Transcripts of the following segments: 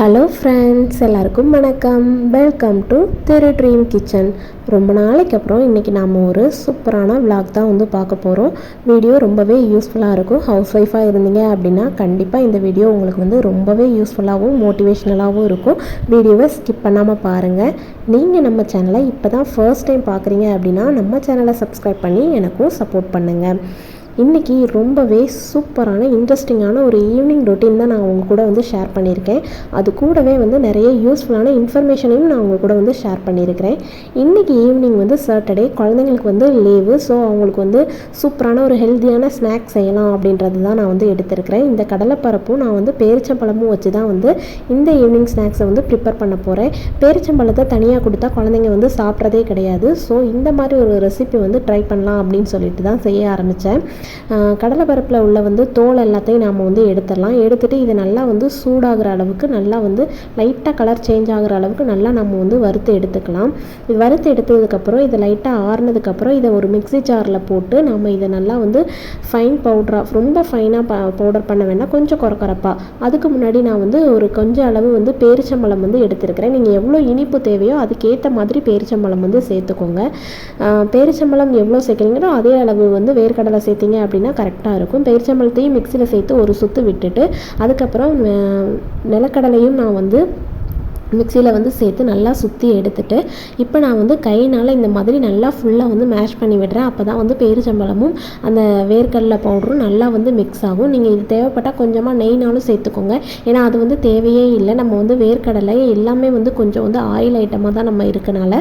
Hello friends எல்லாருக்கும் வணக்கம். Welcome to Thiru dream kitchen ரொம்ப நாளைக்கு அப்புறம் இன்றைக்கி நாம் ஒரு சூப்பரான விளாக் தான் வந்து பார்க்க போகிறோம் வீடியோ ரொம்பவே யூஸ்ஃபுல்லாக இருக்கும். ஹவுஸ் ஒய்ஃபாக இருந்தீங்க அப்படின்னா கண்டிப்பாக இந்த வீடியோ உங்களுக்கு வந்து ரொம்பவே யூஸ்ஃபுல்லாகவும் மோட்டிவேஷ்னலாகவும் இருக்கும். வீடியோவை ஸ்கிப் பண்ணாமல் பாருங்கள் நீங்கள் நம்ம சேனலை இப்போ தான் ஃபர்ஸ்ட் டைம் பார்க்குறீங்க அப்படின்னா நம்ம சேனலை சப்ஸ்கிரைப் பண்ணி எனக்கும் சப்போர்ட் பண்ணுங்கள் இன்றைக்கி ரொம்பவே சூப்பரான இன்ட்ரெஸ்டிங்கான ஒரு ஈவினிங் ரொட்டீன் தான் நான் உங்கள் கூட வந்து ஷேர் பண்ணியிருக்கேன். அது கூடவே வந்து நிறைய யூஸ்ஃபுல்லான இன்ஃபர்மேஷனையும் நான் உங்கள் கூட வந்து ஷேர் பண்ணியிருக்கிறேன். இன்றைக்கி ஈவினிங் வந்து சாட்டர்டே குழந்தைங்களுக்கு வந்து லீவு ஸோ அவங்களுக்கு வந்து சூப்பரான ஒரு ஹெல்த்தியான ஸ்நாக்ஸ் செய்யலாம் அப்படின்றது தான் நான் வந்து எடுத்திருக்கிறேன். இந்த கடலைப்பரப்பும் நான் வந்து பேரிச்சம்பழமும் வச்சு தான் வந்து இந்த ஈவினிங் ஸ்நாக்ஸை வந்து ப்ரிப்பேர் பண்ண போகிறேன் பேரிச்சம்பழத்தை தனியாக கொடுத்தா குழந்தைங்க வந்து சாப்பிட்றதே கிடையாது. ஸோ இந்த மாதிரி ஒரு ரெசிபி வந்து ட்ரை பண்ணலாம் அப்படின்னு சொல்லிட்டு தான் செய்ய ஆரம்பித்தேன் கடலைப்பருப்பில் உள்ள வந்து தோல் எல்லாத்தையும் நாம் வந்து எடுத்துடலாம். எடுத்துகிட்டு இது நல்லா வந்து சூடாகிற அளவுக்கு நல்லா வந்து லைட்டாக கலர் சேஞ்ச் ஆகிற அளவுக்கு நல்லா நம்ம வந்து வறுத்து எடுத்துக்கலாம். இது வறுத்து எடுத்ததுக்கப்புறம் இது லைட்டாக ஆறுனதுக்கப்புறம் இதை ஒரு மிக்ஸி ஜாரில் போட்டு நம்ம இதை நல்லா வந்து ஃபைன் பவுட்ராக ரொம்ப ஃபைனாக ப பவுடர் பண்ண வேண்டாம். கொஞ்சம் குறக்குறப்பா அதுக்கு முன்னாடி நான் வந்து ஒரு கொஞ்சம் அளவு வந்து பேரிச்சம்பழம் வந்து எடுத்திருக்கிறேன். நீங்கள் எவ்வளோ இனிப்பு தேவையோ அதுக்கேற்ற மாதிரி பேரிச்சம்பழம் வந்து சேர்த்துக்கோங்க. பேரிச்சம்பழம் எவ்வளோ சேர்க்குறீங்களோ அதே அளவு வந்து வேர்க்கடலை சேர்த்தீங்க அப்படின்னா கரெக்டாக இருக்கும். பெயர்ச்சம்பழத்தையும் மிக்சியில் சேர்த்து ஒரு சுற்று விட்டுட்டு அதுக்கப்புறம் நிலக்கடலையும் நான் வந்து மிக்சியில் வந்து சேர்த்து நல்லா சுற்றி எடுத்துட்டு இப்போ நான் வந்து கையினால் இந்த மாதிரி நல்லா ஃபுல்லாக வந்து மேஷ் பண்ணி விடுறேன். அப்போ தான் வந்து பேரிச்சம்பழமும் அந்த வேர்க்கடலை பவுடரும் நல்லா வந்து மிக்ஸ் ஆகும். நீங்கள் இது தேவைப்பட்டால் கொஞ்சமாக நெய்னாலும் சேர்த்துக்கோங்க. ஏன்னா அது வந்து தேவையே இல்லை. நம்ம வந்து வேர்க்கடலை எல்லாமே வந்து கொஞ்சம் வந்து ஆயில் ஐட்டமாக தான் நம்ம இருக்கனால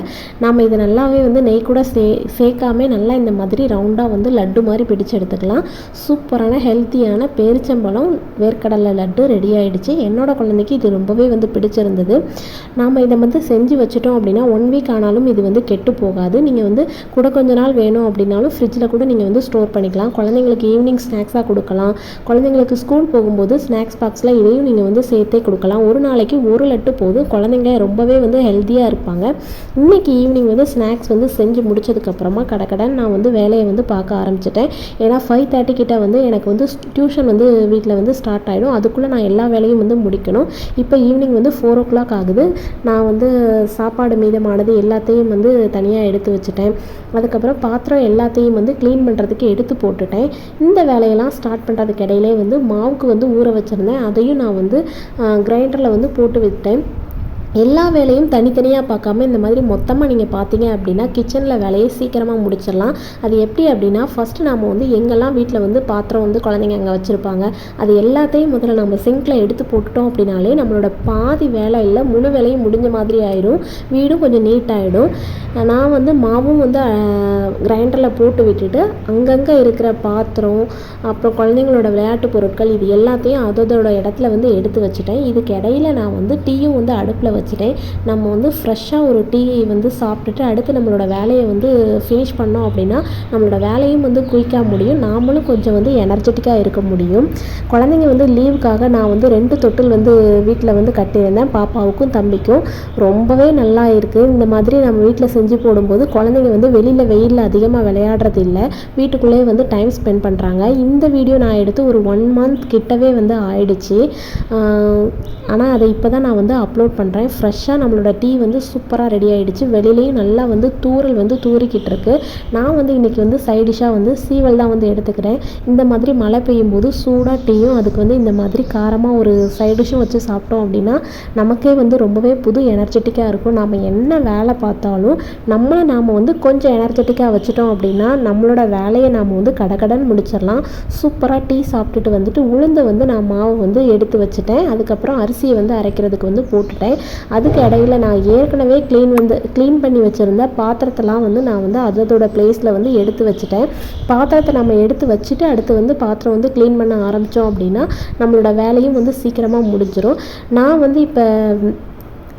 நம்ம இதை நல்லாவே வந்து நெய் கூட சே சேர்க்காமே நல்லா இந்த மாதிரி ரவுண்டாக வந்து லட்டு மாதிரி பிடிச்சு எடுத்துக்கலாம். சூப்பரான ஹெல்த்தியான பேரிச்சம்பழம் வேர்க்கடலை லட்டு ரெடி ஆகிடுச்சு என்னோடய குழந்தைக்கு இது ரொம்பவே வந்து பிடிச்சிருந்தது. நாம் இதை வந்து செஞ்சு வச்சுட்டோம் அப்படின்னா ஒன் வீக் ஆனாலும் இது வந்து கெட்டு போகாது. நீங்கள் வந்து கூட கொஞ்ச நாள் வேணும் அப்படின்னாலும் ஃப்ரிட்ஜில் கூட நீங்கள் வந்து ஸ்டோர் பண்ணிக்கலாம். குழந்தைங்களுக்கு ஈவினிங் ஸ்நாக்ஸாக கொடுக்கலாம். குழந்தைங்களுக்கு ஸ்கூல் போகும்போது ஸ்நாக்ஸ் பாக்ஸில் இதையும் நீங்கள் வந்து சேர்த்தே கொடுக்கலாம். ஒரு நாளைக்கு ஒரு லட்டு போதும். குழந்தைங்க ரொம்பவே வந்து ஹெல்த்தியாக இருப்பாங்க. இன்னைக்கு ஈவினிங் வந்து ஸ்நாக்ஸ் வந்து செஞ்சு முடிச்சதுக்கப்புறமா கடக்கடன் நான் வந்து வேலையை வந்து பார்க்க ஆரம்பிச்சிட்டேன். ஏன்னா ஃபைவ் தேர்ட்டி கிட்டே வந்து எனக்கு வந்து டியூஷன் வந்து வீட்டில் வந்து ஸ்டார்ட் ஆகிடும் அதுக்குள்ளே நான் எல்லா வேலையும் வந்து முடிக்கணும். இப்போ ஈவினிங் வந்து ஃபோர் ஓ கிளாக் ஆகுது. நான் வந்து சாப்பாடு மீதமானது எல்லாத்தையும் வந்து தனியாக எடுத்து வச்சுட்டேன். அதுக்கப்புறம் பாத்திரம் எல்லாத்தையும் வந்து க்ளீன் பண்ணுறதுக்கு எடுத்து போட்டுட்டேன். இந்த வேலையெல்லாம் ஸ்டார்ட் பண்ணுறதுக்கு இடையிலே வந்து மாவுக்கு வந்து ஊற வச்சுருந்தேன். அதையும் நான் வந்து கிரைண்டரில் வந்து போட்டு விட்டேன். எல்லா வேலையும் தனித்தனியாக பார்க்காம இந்த மாதிரி மொத்தமாக நீங்கள் பார்த்தீங்க அப்படின்னா கிச்சனில் வேலையை சீக்கிரமாக முடிச்சிடலாம். அது எப்படி அப்படின்னா ஃபஸ்ட்டு நாம் வந்து எங்கெல்லாம் வீட்டில் வந்து பாத்திரம் வந்து குழந்தைங்க அங்கே வச்சுருப்பாங்க அது எல்லாத்தையும் முதல்ல நம்ம சிங்கில் எடுத்து போட்டுட்டோம் அப்படின்னாலே நம்மளோட பாதி வேலை இல்லை முழு வேலையும் முடிஞ்ச மாதிரி ஆயிடும் வீடும் கொஞ்சம் நீட் ஆகிடும் நான் வந்து மாவும் வந்து கிரைண்டரில் போட்டு விட்டுட்டு அங்கங்கே இருக்கிற பாத்திரம் அப்புறம் குழந்தைங்களோட விளையாட்டு பொருட்கள் இது எல்லாத்தையும் அதோட இடத்துல வந்து எடுத்து வச்சுட்டேன். இதுக்கு இடையில நான் வந்து டீயும் வந்து அடுப்பில் வச்சுட்டேன். நம்ம வந்து ஃப்ரெஷ்ஷாக ஒரு டீ வந்து சாப்பிட்டுட்டு அடுத்து நம்மளோட வேலையை வந்து ஃபினிஷ் பண்ணோம் அப்படின்னா நம்மளோட வேலையும் வந்து குயிக்காக முடியும். நாமளும் கொஞ்சம் வந்து எனர்ஜெட்டிக்காக இருக்க முடியும். குழந்தைங்க வந்து லீவுக்காக நான் வந்து ரெண்டு தொட்டில் வந்து வீட்டில் வந்து கட்டியிருந்தேன். பாப்பாவுக்கும் தம்பிக்கும். ரொம்பவே நல்லா இருக்குது இந்த மாதிரி நம்ம வீட்டில் செஞ்சு போடும்போது குழந்தைங்க வந்து வெளியில் வெயிலில் அதிகமாக விளையாடுறது இல்லை. வீட்டுக்குள்ளேயே வந்து டைம் ஸ்பெண்ட் பண்ணுறாங்க இந்த வீடியோ நான் எடுத்து ஒரு ஒன் மந்த் கிட்டவே வந்து ஆயிடுச்சு. ஆனால் அதை இப்போ தான் நான் வந்து அப்லோட் பண்ணுறேன் ஃப்ரெஷ்ஷாக நம்மளோட டீ வந்து சூப்பராக ரெடி ஆகிடுச்சு வெளியிலையும் நல்லா வந்து தூறல் வந்து தூறிக்கிட்டு இருக்கு. நான் வந்து இன்றைக்கி வந்து சைடிஷாக வந்து சீவல் தான் வந்து எடுத்துக்கிறேன். இந்த மாதிரி மழை பெய்யும் போது சூடாக டீயும் அதுக்கு வந்து இந்த மாதிரி காரமாக ஒரு சைடிஷும் வச்சு சாப்பிட்டோம் அப்படின்னா நமக்கே வந்து ரொம்பவே புது எனர்ஜெட்டிக்காக இருக்கும். நாம் என்ன வேலை பார்த்தாலும் நம்மளை நாம் வந்து கொஞ்சம் எனர்ஜெட்டிக்காக வச்சுட்டோம் அப்படின்னா நம்மளோட வேலையை நாம் வந்து கடகடன் முடிச்சிடலாம். சூப்பராக டீ சாப்பிட்டுட்டு வந்துட்டு உளுந்து வந்து நான் மாவு வந்து எடுத்து வச்சுட்டேன். அதுக்கப்புறம் அரிசியை வந்து அரைக்கிறதுக்கு வந்து போட்டுட்டேன். அதுக்கு இடையில நான் ஏற்கனவே க்ளீன் வந்து க்ளீன் பண்ணி வச்சுருந்த பாத்திரத்தெல்லாம் வந்து நான் வந்து அதோட பிளேஸில் வந்து எடுத்து வச்சுட்டேன். பாத்திரத்தை நம்ம எடுத்து வச்சுட்டு அடுத்து வந்து பாத்திரம் வந்து க்ளீன் பண்ண ஆரம்பித்தோம் அப்படின்னா நம்மளோட வேலையும் வந்து சீக்கிரமாக முடிஞ்சிடும் நான் வந்து இப்போ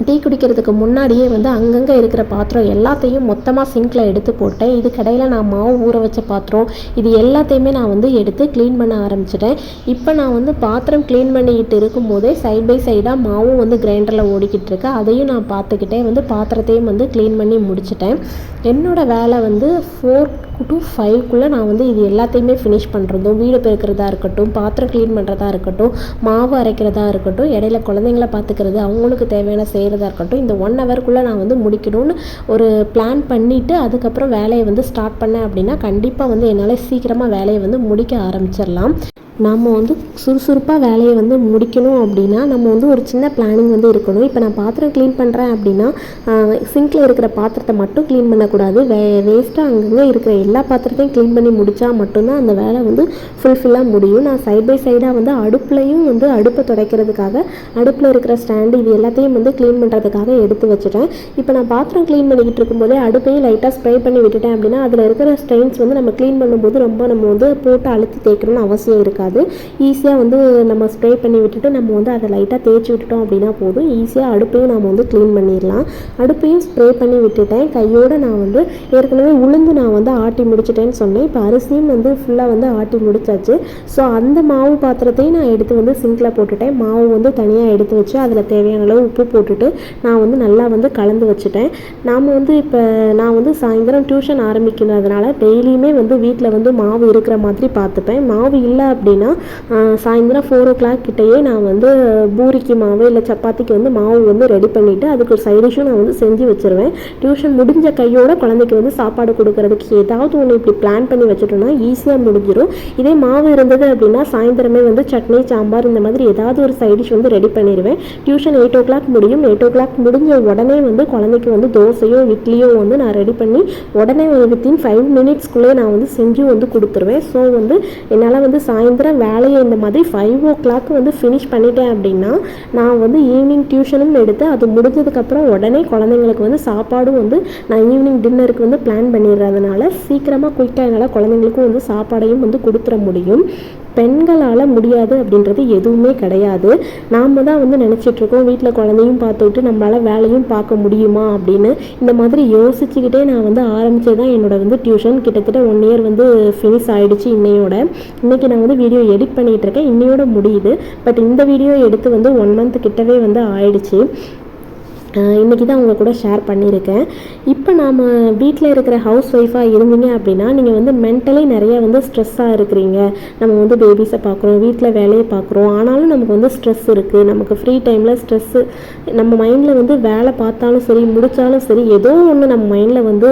டீ குடிக்கிறதுக்கு முன்னாடியே வந்து அங்கங்கே இருக்கிற பாத்திரம் எல்லாத்தையும் மொத்தமாக சிங்கில் எடுத்து போட்டேன். இதுக்கடையில் நான் மாவு ஊற வச்ச பாத்திரம். இது எல்லாத்தையுமே நான் வந்து எடுத்து க்ளீன் பண்ண ஆரம்பிச்சிட்டேன். இப்போ நான் வந்து பாத்திரம் க்ளீன் பண்ணிக்கிட்டு இருக்கும்போதே சைட் பை சைடாக மாவும் வந்து கிரைண்டரில் ஓடிக்கிட்டு இருக்கு. அதையும் நான் பார்த்துக்கிட்டே வந்து பாத்திரத்தையும் வந்து க்ளீன் பண்ணி முடிச்சிட்டேன். என்னோடய வேலை வந்து ஃபோர்க் டு ஃபைவ்க்குள்ளே நான் வந்து இது எல்லாத்தையுமே ஃபினிஷ் பண்ணுறதும் வீடு பெருக்கிறதா இருக்கட்டும் பாத்திரம் க்ளீன் பண்ணுறதா இருக்கட்டும் மாவு அரைக்கிறதா இருக்கட்டும் இடையில குழந்தைங்கள பார்த்துக்கிறது அவங்களுக்கு தேவையான செய்கிறதா இருக்கட்டும் இந்த ஒன் ஹவருக்குள்ளே நான் வந்து முடிக்கணும்னு ஒரு பிளான் பண்ணிவிட்டு அதுக்கப்புறம் வேலையை வந்து ஸ்டார்ட் பண்ணேன் அப்படின்னா கண்டிப்பாக வந்து என்னால் சீக்கிரமாக வேலையை வந்து முடிக்க ஆரம்பிச்சிடலாம். நம்ம வந்து சுறுசுறுப்பாக வேலையை வந்து முடிக்கணும் அப்படின்னா நம்ம வந்து ஒரு சின்ன பிளானிங் வந்து இருக்கணும். இப்போ நான் பாத்திரம் க்ளீன் பண்ணுறேன் அப்படின்னா சிங்கில் இருக்கிற பாத்திரத்தை மட்டும் க்ளீன் பண்ணக்கூடாது. வே வேஸ்ட்டாக அங்கங்கே இருக்கிற எல்லா பாத்திரத்தையும் க்ளீன் பண்ணி முடித்தா மட்டும்தான் அந்த வேலை வந்து ஃபுல்ஃபில்லாக முடியும். நான் சைட் பை சைடாக வந்து அடுப்புலையும் வந்து அடுப்பை துடைக்கிறதுக்காக அடுப்பில் இருக்கிற ஸ்டாண்டு இது எல்லாத்தையும் வந்து க்ளீன் பண்ணுறதுக்காக எடுத்து வச்சுட்டேன். இப்போ நான் பாத்திரம் க்ளீன் பண்ணிக்கிட்டு இருக்கும்போதே அடுப்பையும் லைட்டாக ஸ்ப்ரே பண்ணி விட்டுட்டேன் அப்படின்னா அதில் இருக்கிற ஸ்ட்ரெயின்ஸ் வந்து நம்ம க்ளீன் பண்ணும்போது ரொம்ப நம்ம வந்து போட்டு அழுத்தி தேய்க்கணும்னு அவசியம் இருக்காது. ஈஸியாக வந்து நம்ம ஸ்ப்ரே பண்ணி விட்டுட்டு நம்ம வந்து அதை லைட்டாக தேய்ச்சி விட்டுட்டோம் அப்படின்னா போதும். ஈஸியாக அடுப்பையும் நம்ம வந்து க்ளீன் பண்ணிடலாம். அடுப்பையும் ஸ்ப்ரே பண்ணி விட்டுட்டேன். கையோடு நான் வந்து ஏற்கனவே உளுந்து நான் வந்து ஆட்டி முடிச்சிட்டேன்னு சொன்னேன். இப்போ அரிசியும் வந்து ஃபுல்லாக வந்து ஆட்டி முடிச்சாச்சு. ஸோ அந்த மாவு பாத்திரத்தையும் நான் எடுத்து வந்து சிங்கில் போட்டுட்டேன். மாவு வந்து தனியாக எடுத்து வச்சு அதில் தேவையான அளவு உப்பு போட்டுட்டு நான் வந்து நல்லா வந்து கலந்து வச்சுட்டேன். நாம் வந்து இப்போ நான் வந்து சாயந்தரம் டியூஷன் ஆரம்பிக்கிறதுனால டெய்லியுமே வந்து வீட்டில் வந்து மாவு இருக்கிற மாதிரி பார்த்துப்பேன். மாவு இல்லை அப்படின்னா அப்படின்னா சாயந்தரம் ஃபோர் ஓ கிளாக் கிட்டேயே நான் வந்து பூரிக்கு மாவு இல்லை சப்பாத்திக்கு வந்து மாவு வந்து ரெடி பண்ணிவிட்டு அதுக்கு ஒரு சைடிஷும் நான் வந்து செஞ்சு வச்சுருவேன். டியூஷன் முடிஞ்ச கையோட குழந்தைக்கு வந்து சாப்பாடு கொடுக்கறதுக்கு ஏதாவது ஒன்று இப்படி பிளான் பண்ணி வச்சுட்டோம்னா ஈஸியாக முடிஞ்சிடும் இதே மாவு இருந்தது அப்படின்னா சாயந்தரமே வந்து சட்னி சாம்பார் இந்த மாதிரி ஏதாவது ஒரு சைடிஷ் வந்து ரெடி பண்ணிடுவேன் டியூஷன் எயிட் ஓ கிளாக் முடியும். எயிட் ஓ கிளாக் முடிஞ்ச உடனே வந்து குழந்தைக்கு வந்து தோசையோ இட்லியோ வந்து நான் ரெடி பண்ணி உடனே வித்தின் ஃபைவ் மினிட்ஸ்க்குள்ளே நான் வந்து செஞ்சு வந்து கொடுத்துருவேன். ஸோ வந்து என்னால் வந்து சாயந்தரம் வேலையை இந்த மாதிரி ஃபைவ் ஓ கிளாக் வந்து ஃபினிஷ் பண்ணிட்டேன் அப்படின்னா நான் வந்து ஈவினிங் டியூஷனும் எடுத்து அது முடிஞ்சதுக்கப்புறம் உடனே குழந்தைங்களுக்கு வந்து சாப்பாடும் வந்து நான் ஈவினிங் டின்னருக்கு வந்து பிளான் பண்ணிடுறதுனால சீக்கிரமாக குயிக்காக என்னால் குழந்தைங்களுக்கும் வந்து சாப்பாடையும் வந்து கொடுத்துட முடியும். பெண்களால் முடியாது அப்படின்றது எதுவுமே கிடையாது. நாம் தான் வந்து நினச்சிட்ருக்கோம் வீட்டில் குழந்தையும் பார்த்துக்கிட்டு நம்மளால் வேலையும் பார்க்க முடியுமா அப்படின்னு. இந்த மாதிரி யோசிச்சுக்கிட்டே நான் வந்து ஆரம்பிச்சது தான் என்னோட வந்து டியூஷன் கிட்டத்தட்ட ஒன் இயர் வந்து ஃபினிஷ் ஆகிடுச்சு இன்னையோட. இன்னைக்கு நான் வந்து வீடியோ எடிட் பண்ணிகிட்ருக்கேன் இன்னையோட முடியுது. பட் இந்த வீடியோ எடுத்து வந்து ஒன் மந்த் கிட்டவே வந்து ஆயிடுச்சு. இன்றைக்கி தான் உங்கள் கூட ஷேர் பண்ணியிருக்கேன். இப்போ நாம் வீட்டில் இருக்கிற ஹவுஸ் ஒய்ஃபாக இருந்தீங்க அப்படின்னா நீங்கள் வந்து மென்டலி நிறைய வந்து ஸ்ட்ரெஸ்ஸாக இருக்கிறீங்க. நம்ம வந்து பேபிஸை பார்க்குறோம் வீட்டில் வேலையை பார்க்குறோம். ஆனாலும் நமக்கு வந்து ஸ்ட்ரெஸ் இருக்குது நமக்கு ஃப்ரீ டைமில் ஸ்ட்ரெஸ்ஸு நம்ம மைண்டில் வந்து வேலை பார்த்தாலும் சரி முடித்தாலும் சரி ஏதோ ஒன்று நம்ம மைண்டில் வந்து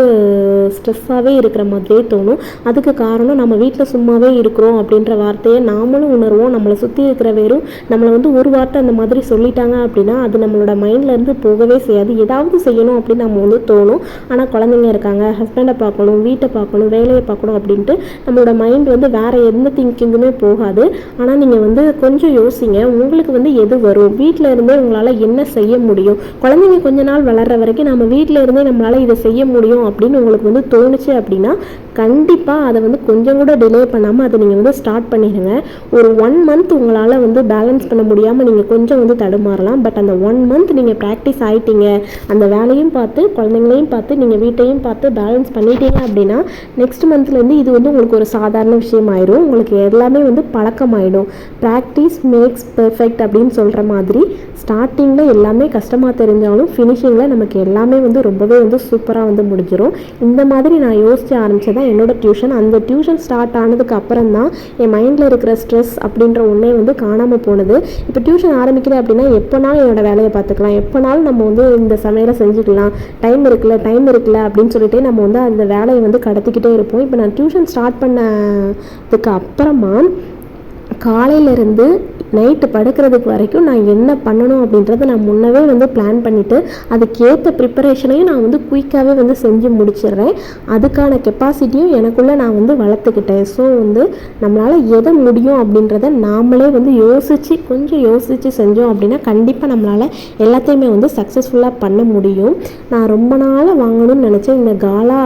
ஸ்ட்ரெஸ்ஸாகவே இருக்கிற மாதிரியே தோணும். அதுக்கு காரணம் நம்ம வீட்டில் சும்மாவே இருக்கிறோம் அப்படின்ற வார்த்தையை நாமளும் உணர்வோம். நம்மளை சுற்றி இருக்கிற வேறும் நம்மளை வந்து ஒரு வார்த்தை அந்த மாதிரி சொல்லிட்டாங்க அப்படின்னா அது நம்மளோட மைண்ட்லேருந்து போக போகவே செய்யாது. ஏதாவது செய்யணும் அப்படின்னு நம்ம வந்து தோணும். ஆனால் குழந்தைங்க இருக்காங்க. ஹஸ்பண்டை பார்க்கணும் வீட்டை பார்க்கணும் வேலையை பார்க்கணும் அப்படின்ட்டு நம்மளோட மைண்ட் வந்து வேறு எந்த திங்கிங்குமே போகாது. ஆனால் நீங்கள் வந்து கொஞ்சம் யோசிங்க. உங்களுக்கு வந்து எது வரும்? வீட்டில் இருந்தே உங்களால் என்ன செய்ய முடியும்? குழந்தைங்க கொஞ்ச நாள் வளர்ற வரைக்கும் நம்ம வீட்டில் இருந்தே நம்மளால் இதை செய்ய முடியும் அப்படின்னு உங்களுக்கு வந்து தோணுச்சு அப்படின்னா கண்டிப்பாக அதை வந்து கொஞ்சம் கூட டிலே பண்ணாமல் அதை நீங்கள் வந்து ஸ்டார்ட் பண்ணிடுங்க ஒரு ஒன் மந்த் உங்களால் வந்து பேலன்ஸ் பண்ண முடியாமல் நீங்கள் கொஞ்சம் வந்து தடுமாறலாம். பட் அந்த ஒன் மந்த் நீங்கள் ப்ராக்டிஸ் ஆகிட்டீங்க அந்த வேலையும் பார்த்து குழந்தைங்களையும் பார்த்து நீங்கள் வீட்டையும் பார்த்து பேலன்ஸ் பண்ணிட்டீங்க அப்படின்னா நெக்ஸ்ட் மந்த்லேருந்து இது வந்து உங்களுக்கு ஒரு சாதாரண விஷயம் ஆயிடும் உங்களுக்கு எல்லாமே வந்து பழக்கமாயிடும். ப்ராக்டிஸ் மேக்ஸ் பெர்ஃபெக்ட் அப்படின்னு சொல்கிற மாதிரி ஸ்டார்டிங்கில் எல்லாமே கஷ்டமாக தெரிஞ்சாலும் ஃபினிஷிங்கில் நமக்கு எல்லாமே வந்து ரொம்பவே வந்து சூப்பராக வந்து முடிஞ்சிடும் இந்த மாதிரி நான் யோசிச்சு ஆரம்பித்ததான் என்னோட டியூஷன் அந்த டியூஷன் ஸ்டார்ட் ஆனதுக்கு அப்புறம் தான் என் மைண்டில் இருக்கிற ஸ்ட்ரெஸ் அப்படின்ற ஒன்றே வந்து காணாமல் போனது. இப்போ டியூஷன் ஆரம்பிக்கிறேன் அப்படின்னா எப்போனாலும் என்னோட வேலையை பார்த்துக்கலாம். எப்போனாலும் நம்ம வந்து இந்த சமையலை செஞ்சுக்கலாம். டைம் இருக்குல்ல டைம் இருக்குல்ல அப்படின்னு சொல்லிட்டு நம்ம வந்து அந்த வேலையை வந்து கடத்திக்கிட்டே இருப்போம். இப்போ நான் டியூஷன் ஸ்டார்ட் பண்ணதுக்கு அப்புறமா காலையிலேருந்து நைட்டு படுக்கிறதுக்கு வரைக்கும் நான் என்ன பண்ணணும் அப்படின்றத நான் முன்னவே வந்து பிளான் பண்ணிவிட்டு அதுக்கேற்ற ப்ரிப்பரேஷனையும் நான் வந்து குயிக்காகவே வந்து செஞ்சு முடிச்சிடுறேன். அதுக்கான கெப்பாசிட்டியும் எனக்குள்ளே நான் வந்து வளர்த்துக்கிட்டேன். ஸோ வந்து நம்மளால் எதை முடியும் அப்படின்றத நாமளே வந்து யோசித்து கொஞ்சம் யோசித்து செஞ்சோம் அப்படின்னா கண்டிப்பாக நம்மளால் எல்லாத்தையுமே வந்து சக்ஸஸ்ஃபுல்லாக பண்ண முடியும். நான் ரொம்ப நாளாக வாங்கணும்னு நினச்சேன். இந்த காலா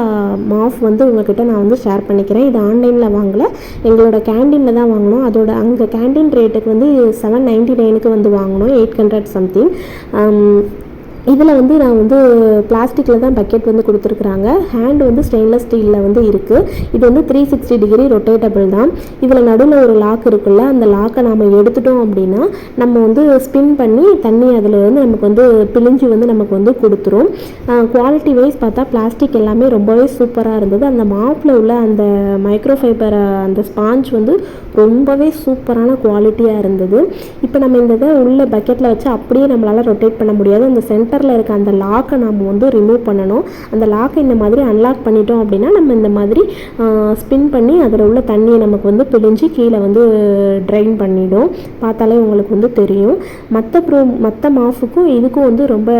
மாஃப் வந்து உங்ககிட்ட நான் வந்து ஷேர் பண்ணிக்கிறேன். இது ஆன்லைனில் வாங்கலை. எங்களோட கேண்டீனில் தான் வாங்கினோம் அதோட அங்கே கேண்டீன் ரேட்டுக்கு வந்து செவன் நைன்ட்டி நைனுக்கு வந்து வாங்கினோம் எயிட் ஹண்ட்ரட் சம்திங் இதில் வந்து நான் வந்து பிளாஸ்டிக்கில் தான் பக்கெட் வந்து கொடுத்துருக்குறாங்க. ஹேண்ட் வந்து ஸ்டெயின்லெஸ் ஸ்டீலில் வந்து இருக்குது இது வந்து த்ரீ சிக்ஸ்டி டிகிரி ரொட்டேட்டபிள் தான். இதில் நடுவில் ஒரு லாக் இருக்குல்ல அந்த லாக்கை நம்ம எடுத்துட்டோம் அப்படின்னா நம்ம வந்து ஸ்பின் பண்ணி தண்ணி அதில் வந்து நமக்கு வந்து பிழிஞ்சு வந்து நமக்கு வந்து கொடுத்துரும். குவாலிட்டி வைஸ் பார்த்தா பிளாஸ்டிக் எல்லாமே ரொம்பவே சூப்பராக இருந்தது. அந்த மாப்பில் உள்ள அந்த மைக்ரோ ஃபைபர் அந்த ஸ்பாஞ்ச் வந்து ரொம்பவே சூப்பரான குவாலிட்டியாக இருந்தது. இப்போ நம்ம இந்த இதை உள்ள பக்கெட்டில் வச்சு அப்படியே நம்மளால் ரொட்டேட் பண்ண முடியாது. அந்த சென்ட் சென்டரில் இருக்க அந்த லாக்கை நம்ம வந்து ரிமூவ் பண்ணணும். அந்த லாக்கை இந்த மாதிரி அன்லாக் பண்ணிட்டோம் அப்படின்னா நம்ம இந்த மாதிரி ஸ்பின் பண்ணி அதில் உள்ள தண்ணியை நமக்கு வந்து பிழிஞ்சு கீழே வந்து ட்ரைன் பண்ணிடும். பார்த்தாலே உங்களுக்கு வந்து தெரியும். மற்ற ப்ரோ மற்ற மாஃபுக்கும் இதுக்கும் வந்து ரொம்ப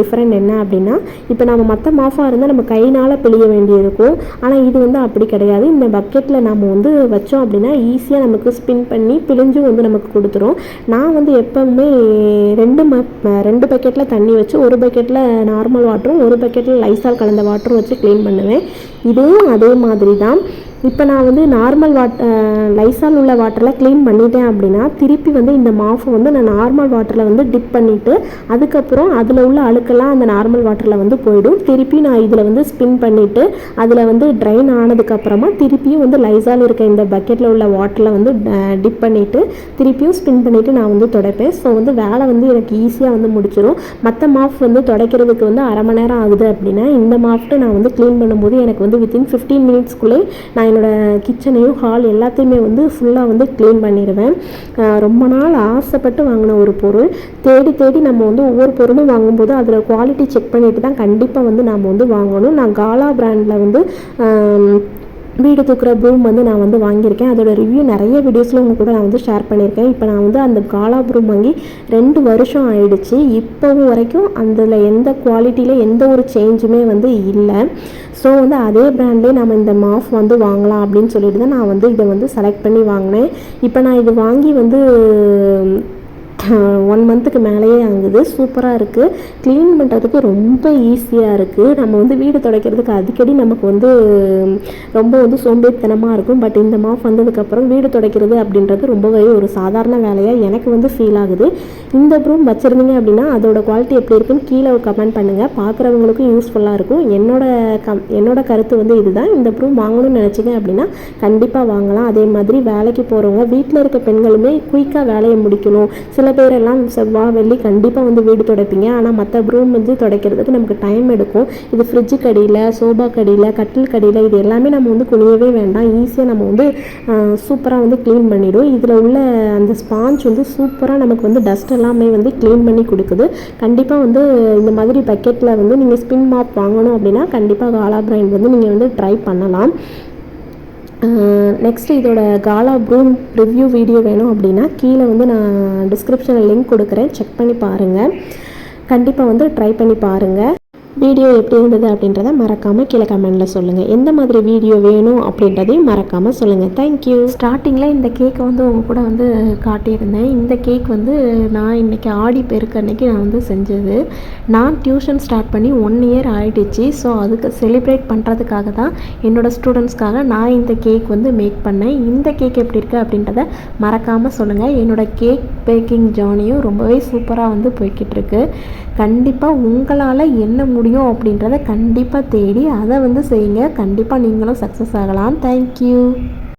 டிஃப்ரெண்ட் என்ன அப்படின்னா இப்போ நம்ம மற்ற மாஃபாக இருந்தால் நம்ம கைனால் பிழிய வேண்டியிருக்கும். ஆனால் இது வந்து அப்படி கிடையாது. இந்த பக்கெட்டில் நம்ம வந்து வச்சோம் அப்படின்னா ஈஸியாக நமக்கு ஸ்பின் பண்ணி பிழிஞ்சும் வந்து நமக்கு கொடுத்துரும். நான் வந்து எப்போவுமே ரெண்டு ம ரெண்டு பக்கெட்டில் தண்ணி வச்சு ஒரு பக்கெட்டில் நார்மல் வாட்டரும் ஒரு பக்கெட்டில் லைசால் கலந்த வாட்டரும் வச்சு க்ளீன் பண்ணுவேன். இதுவும் அதே மாதிரி தான் இப்போ நான் வந்து நார்மல் வாட் லைசால் உள்ள வாட்டரில் க்ளீன் பண்ணிட்டேன் அப்படின்னா திருப்பி வந்து இந்த மாஃபை வந்து நான் நார்மல் வாட்டரில் வந்து டிப் பண்ணிவிட்டு அதுக்கப்புறம் அதில் உள்ள அழுக்கெல்லாம் அந்த நார்மல் வாட்டரில் வந்து போயிடும். திருப்பி நான் இதில் வந்து ஸ்பின் பண்ணிவிட்டு அதில் வந்து ட்ரைன் ஆனதுக்கப்புறமா திருப்பியும் வந்து லைசால் இருக்க இந்த பக்கெட்டில் உள்ள வாட்டரில் வந்து டிப் பண்ணிவிட்டு திருப்பியும் ஸ்பின் பண்ணிவிட்டு நான் வந்து துடைப்பேன். ஸோ வந்து வேலை வந்து எனக்கு ஈஸியாக வந்து முடிச்சிடும் மற்ற மாஃப் வந்து துடைக்கிறதுக்கு வந்து அரை மணி நேரம் ஆகுது அப்படின்னா இந்த மாஃப்ட்டு நான் வந்து க்ளீன் பண்ணும்போது எனக்கு வந்து வித்தின் ஃபிஃப்டீன் மினிட்ஸ்க்குள்ளே நான் என்னோடய கிச்சனையும் ஹால் எல்லாத்தையுமே வந்து ஃபுல்லாக வந்து க்ளீன் பண்ணிடுவேன் ரொம்ப நாள் ஆசைப்பட்டு வாங்கின ஒரு பொருள். தேடி தேடி நம்ம வந்து ஒவ்வொரு பொருளும் வாங்கும்போது அதில் குவாலிட்டி செக் பண்ணிட்டு தான் கண்டிப்பாக வந்து நம்ம வந்து வாங்கணும். நான் காலா பிராண்டில் வந்து வீடு தூக்குற ப்ரூம் வந்து நான் வந்து வாங்கியிருக்கேன். அதோட ரிவ்யூ நிறைய வீடியோஸில் உங்கள் கூட நான் வந்து ஷேர் பண்ணியிருக்கேன். இப்போ நான் வந்து அந்த காலா ப்ரூம் வாங்கி ரெண்டு வருஷம் ஆயிடுச்சு. இப்போவும் வரைக்கும் அதில் எந்த குவாலிட்டியில் எந்த ஒரு சேஞ்சுமே வந்து இல்லை. ஸோ வந்து அதே ப்ராண்ட்லேயே நம்ம இந்த மாஃப் வந்து வாங்கலாம் அப்படின்னு சொல்லிட்டு தான் நான் வந்து இதை வந்து செலக்ட் பண்ணி வாங்கினேன். இப்போ நான் இது வாங்கி வந்து ஒன் மந்த்துக்கு மேலேயே ஆகுது சூப்பராக இருக்குது க்ளீன் பண்ணுறதுக்கு ரொம்ப ஈஸியாக இருக்குது நம்ம வந்து வீடு துடைக்கிறதுக்கு அடிக்கடி நமக்கு வந்து ரொம்ப வந்து சோம்பேறித்தனமாக இருக்கும். பட் இந்த மாஃப் வந்ததுக்கப்புறம் வீடு துடைக்கிறது அப்படின்றது ரொம்பவே ஒரு சாதாரண வேலையாக எனக்கு வந்து ஃபீல் ஆகுது. இந்த ப்ரூம் வச்சுருந்தீங்க அப்படின்னா அதோட குவாலிட்டி எப்படி இருக்குன்னு கீழே கமெண்ட் பண்ணுங்கள் பார்க்குறவங்களுக்கும் யூஸ்ஃபுல்லாக இருக்கும். என்னோட கம் என்னோட கருத்து வந்து இதுதான். இந்த ப்ரூம் வாங்கணும்னு நினச்சிங்க அப்படின்னா கண்டிப்பாக வாங்கலாம். அதே மாதிரி வேலைக்கு போகிறவங்க வீட்டில் இருக்க பெண்களுமே குயிக்காக வேலையை முடிக்கணும். சில பேரெல்லாம் செவ்வாய் வெள்ளி கண்டிப்பாக வந்து வீடு துடைப்பீங்க. ஆனால் மற்ற ப்ரூம் வந்து துடைக்கிறதுக்கு நமக்கு டைம் எடுக்கும். இது ஃப்ரிட்ஜு கடியில் சோபா கடியில் கட்டில் கடியில் இது எல்லாமே நம்ம வந்து குளியவே வேண்டாம். ஈஸியாக நம்ம வந்து சூப்பராக வந்து க்ளீன் பண்ணிடும். இதில் உள்ள அந்த ஸ்பாஞ்ச் வந்து சூப்பராக நமக்கு வந்து டஸ்ட் எல்லாமே வந்து க்ளீன் பண்ணி கொடுக்குது. கண்டிப்பாக வந்து இந்த மாதிரி பக்கெட்டில் வந்து நீங்கள் ஸ்பின் மாப் வாங்கணும் அப்படின்னா கண்டிப்பாக காலா பிராண்ட் வந்து நீங்கள் வந்து ட்ரை பண்ணலாம். நெக்ஸ்ட் இதோட காலா ப்ரூம் ரிவ்யூ வீடியோ வேணும் அப்படின்னா கீழே வந்து நான் டிஸ்கிரிப்ஷனில் லிங்க் கொடுக்குறேன். செக் பண்ணி பாருங்கள் கண்டிப்பாக வந்து ட்ரை பண்ணி பாருங்கள் வீடியோ எப்படி இருந்தது அப்படின்றத மறக்காமல் கீழே கமெண்டில் சொல்லுங்கள் எந்த மாதிரி வீடியோ வேணும் அப்படின்றதையும் மறக்காமல் சொல்லுங்கள் தேங்க்யூ ஸ்டார்டிங்கில் இந்த கேக்கை வந்து உங்கள் கூட வந்து காட்டியிருந்தேன். இந்த கேக் வந்து நான் இன்றைக்கி ஆடி பெருக்கு அன்னைக்கு நான் வந்து செஞ்சது. நான் டியூஷன் ஸ்டார்ட் பண்ணி ஒன் இயர் ஆகிடுச்சு ஸோ அதுக்கு செலிப்ரேட் பண்ணுறதுக்காக தான் என்னோடய ஸ்டூடெண்ட்ஸ்க்காக நான் இந்த கேக் வந்து மேக் பண்ணேன். இந்த கேக் எப்படி இருக்குது அப்படின்றத மறக்காமல் சொல்லுங்கள் என்னோடய கேக் பேக்கிங் ஜேர்னியும் ரொம்பவே சூப்பராக வந்து போய்கிட்டு இருக்கு. கண்டிப்பாக உங்களால் என்ன முடியும் அப்படின்றத கண்டிப்பாக தேடி அதை வந்து செய்யுங்க. கண்டிப்பாக நீங்களும் சக்ஸஸ் ஆகலாம். தேங்க்யூ